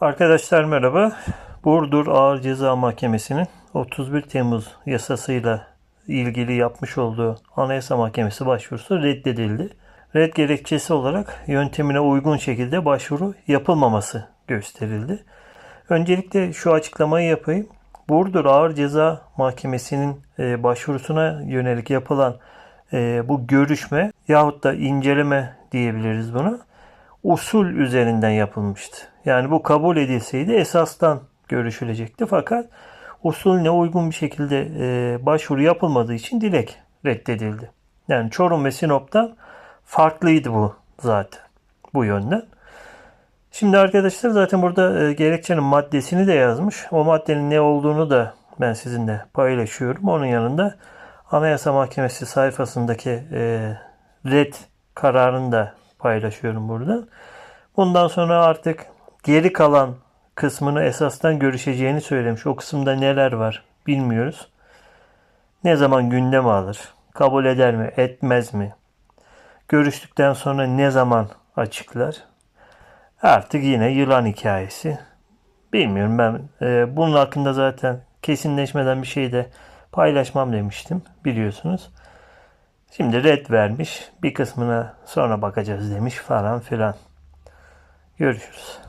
Arkadaşlar merhaba. Burdur Ağır Ceza Mahkemesi'nin 31 Temmuz yasasıyla ilgili yapmış olduğu Anayasa Mahkemesi başvurusu reddedildi. Red gerekçesi olarak yöntemine uygun şekilde başvuru yapılmaması gösterildi. Öncelikle şu açıklamayı yapayım. Burdur Ağır Ceza Mahkemesi'nin e, başvurusuna yönelik yapılan e, bu görüşme yahut da inceleme diyebiliriz buna usul üzerinden yapılmıştı. Yani bu kabul edilseydi esastan görüşülecekti. Fakat usulüne uygun bir şekilde e, başvuru yapılmadığı için dilek reddedildi. Yani Çorum ve Sinop'tan farklıydı bu zaten bu yönden. Şimdi arkadaşlar zaten burada e, gerekçenin maddesini de yazmış. O maddenin ne olduğunu da ben sizinle paylaşıyorum. Onun yanında Anayasa Mahkemesi sayfasındaki e, red kararını da paylaşıyorum burada. Bundan sonra artık geri kalan kısmını esastan görüşeceğini söylemiş. O kısımda neler var bilmiyoruz. Ne zaman gündeme alır? Kabul eder mi? Etmez mi? Görüştükten sonra ne zaman açıklar? Artık yine yılan hikayesi. Bilmiyorum ben. e, bunun hakkında zaten kesinleşmeden bir şey de paylaşmam demiştim. Biliyorsunuz. Şimdi red vermiş. Bir kısmına sonra bakacağız demiş falan filan. Görüşürüz.